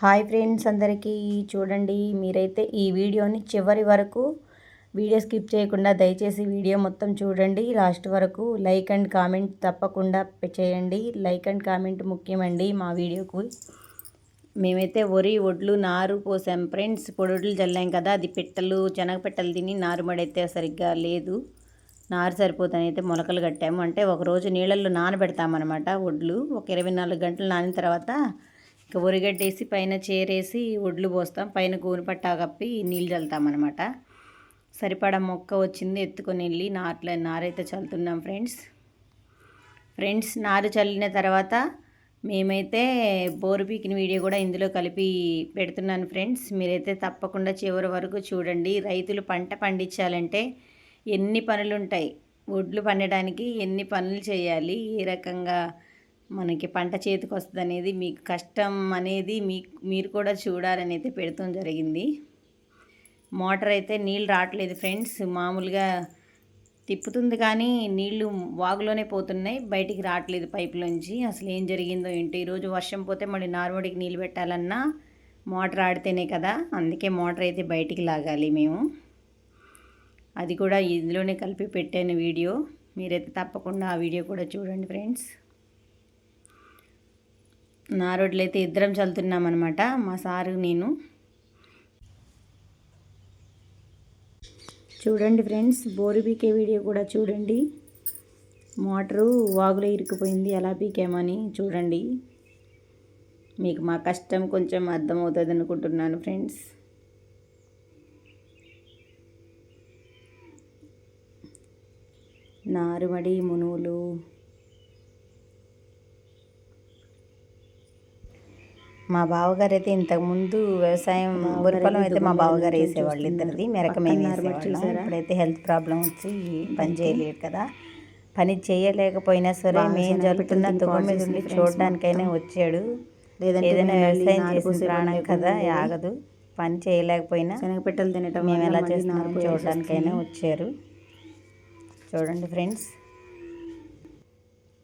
Hi friends అందరికీ చూడండి మీరైతే ఈ వీడియోని చివరి వరకు వీడియో స్కిప్ చేయకుండా దయచేసి వీడియో మొత్తం చూడండి. లాస్ట్ వరకు లైక్ అండ్ కామెంట్ తప్పకుండా చేయండి. లైక్ అండ్ కామెంట్ ముఖ్యమండి మా వీడియోకు. మేమైతే వరి ఒడ్లు నారు పోసాం ఫ్రెండ్స్. పొడొడ్లు చల్లాం కదా అది పెట్టలు శనగ పెట్టలు తిని నారు మడైతే సరిగ్గా లేదు. నారు సరిపోతని అయితే మొలకలు కట్టాము. అంటే ఒక రోజు నీళ్ళల్లో నానబెడతామన్నమాట ఒడ్లు. ఒక ఇరవై నాలుగు గంటలు నానిన తర్వాత ఇక ఉరిగడ్డేసి పైన చేరేసి ఒడ్లు పోస్తాం. పైన గోను పట్టా కప్పి నీళ్ళు చల్లుతామన్నమాట సరిపడా మొక్క వచ్చింది ఎత్తుకొని వెళ్ళి నాట్ల నారైతే చల్లుతున్నాం ఫ్రెండ్స్. ఫ్రెండ్స్ నారు చల్లిన తర్వాత మేమైతే బోరు పీకిన వీడియో కూడా ఇందులో కలిపి పెడుతున్నాను ఫ్రెండ్స్. మీరైతే తప్పకుండా చివరి వరకు చూడండి. రైతులు పంట పండించాలంటే ఎన్ని పనులు ఉంటాయి ఒడ్లు పండడానికి ఎన్ని పనులు చేయాలి? ఏ రకంగా మనకి పంట చేతికి వస్తుంది అనేది మీకు కష్టం అనేది మీ మీరు కూడా చూడాలని అయితే పెడతాం జరిగింది. మోటార్ అయితే నీళ్ళు రావట్లేదు ఫ్రెండ్స్. మామూలుగా తిప్పుతుంది కానీ నీళ్ళు వాగులోనే పోతున్నాయి. బయటికి రావట్లేదు పైపులోంచి. అసలు ఏం జరిగిందో ఏంటో ఈరోజు వర్షం పోతే మళ్ళీ నార్మడికి నీళ్ళు పెట్టాలన్నా మోటార్ ఆడితేనే కదా. అందుకే మోటార్ అయితే బయటికి లాగాలి మేము. అది కూడా ఇందులోనే కలిపి పెట్టాను వీడియో. మీరైతే తప్పకుండా ఆ వీడియో కూడా చూడండి ఫ్రెండ్స్. నా రోడ్లు అయితే ఇద్దరం చల్లుతున్నాం అనమాట మా సారు నేను. చూడండి ఫ్రెండ్స్ బోరు పీకే వీడియో కూడా చూడండి. మోటరు వాగులో ఇరుక్కుపోయింది ఎలా పీకామని చూడండి. మీకు మా కష్టం కొంచెం అర్థమవుతుంది అనుకుంటున్నాను ఫ్రెండ్స్. నారుమడి మునువులు మా బావగారు అయితే ఇంతకుముందు వ్యవసాయం పొలం అయితే మా బావగారు వేసేవాళ్ళు ఇద్దరిది మెరక మేము వేసేవాళ్ళం. ఇప్పుడైతే హెల్త్ ప్రాబ్లం వచ్చి పని చేయలేడు కదా. పని చేయలేకపోయినా సరే మేము జరుగుతున్న దుఃఖం మీద ఉండి చూడడానికైనా వచ్చాడు. ఏదైనా వ్యవసాయం చేసిన ప్రాణం కదా ఆగదు. పని చేయలేకపోయినా శనగపెట్టలు తినటం మేము ఎలా నారు చూడడానికైనా వచ్చారు. చూడండి ఫ్రెండ్స్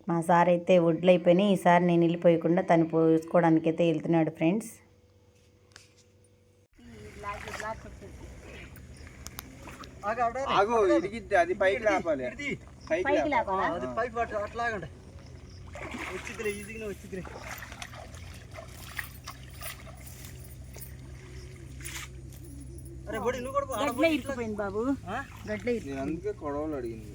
మా సార్ అయితే వడ్లు అయిపోయినాయి. ఈసారి నేను వెళ్ళిపోయకుండా తను పోసుకోవడానికి అయితే వెళ్తున్నాడు ఫ్రెండ్స్. అది పైకి లేపాలి. పైకి లేపాలి. అది పైకి అట్లాగండి. వచ్చిద్దిలే ఈజీగానే అరే గడ్లే ఇరుక్కుపోయింది బాబు. నేను అందుకే కొడవలు అడిగింది.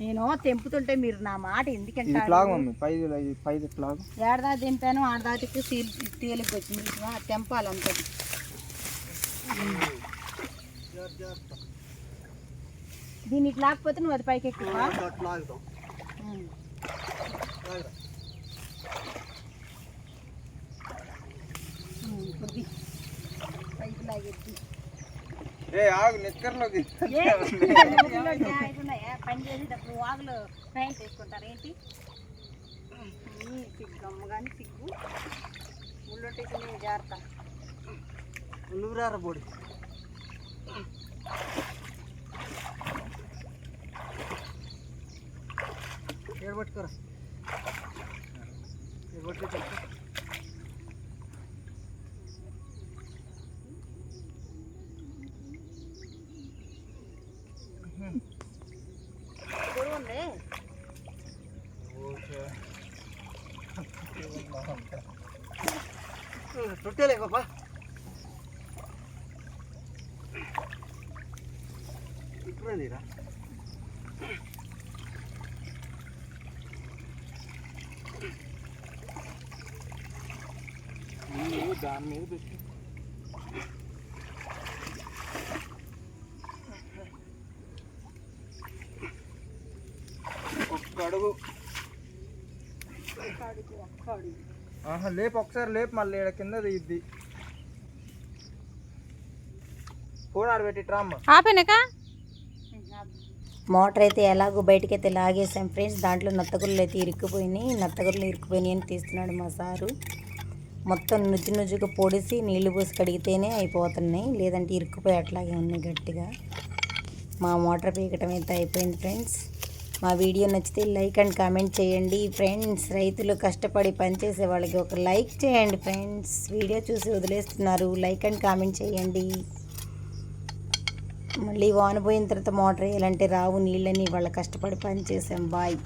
నేను తెంపుతుంటే మీరు నా మాట ఎందుకంటే ఏడదా దింపాను ఆడదాటికి సీల్ తేలికి వచ్చింది. తెంపాలి అంతే దీన్ని ఇట్లా లేకపోతే నువ్వు అది పైకి ఎక్కువ ఏ ఆగు నిక్కర్లోకి? పని చేసేటప్పుడు వాగులో పెయింట్ వేసుకుంటారు ఏంటి? సిగ్గు అమ్మ కానీ సిగ్గు ముళ్ళొట్టేసి నేను జాగ్రత్త నువ్వు రారా బోడి. ఏడు రొట్టెలే పాపా ఇప్పుడే నీరా దాని మీద ఒక్క అడుగు ఒక్క అడుగు ఒక్క అడుగు ఆహా లేపు ఒకసారి లేపు మళ్ళీ ఈడ కింద ఇది ఫోన్ ఆడబెట్టి ట్రామ్మ ఆపేనాక మోటార్ అయితే ఎలాగో బయటకైతే లాగేసాం ఫ్రెండ్స్. దాంట్లో నత్తగుళ్ళు అయితే ఇరుక్కుపోయినాయి. నత్తగుళ్ళు ఇరుక్కుపోయినాయి అని తీస్తున్నాడు మా సారు. మొత్తం నుజ్జు నుజ్జుగా పొడిసి నీళ్ళు పోసి కడిగితేనే అయిపోతున్నాయి. లేదంటే ఇరుక్కుపోయి అట్లాగే ఉన్నాయి గట్టిగా. మా మోటార్ పీకటం అయితే అయిపోయింది ఫ్రెండ్స్. మా వీడియో నచ్చితే లైక్ అండ్ కామెంట్ చేయండి. ఫ్రెండ్స్ రైతులు కష్టపడి పనిచేసే వాళ్ళకి ఒక లైక్ చేయండి ఫ్రెండ్స్. వీడియో చూసి వదిలేస్తున్నారు. లైక్ అండ్ కామెంట్ చేయండి. మళ్ళీ వాన పోయిన తర్వాత మోటార్ వేయాలంటే రావు నీళ్ళని వాళ్ళ కష్టపడి పనిచేసాం బాయ్.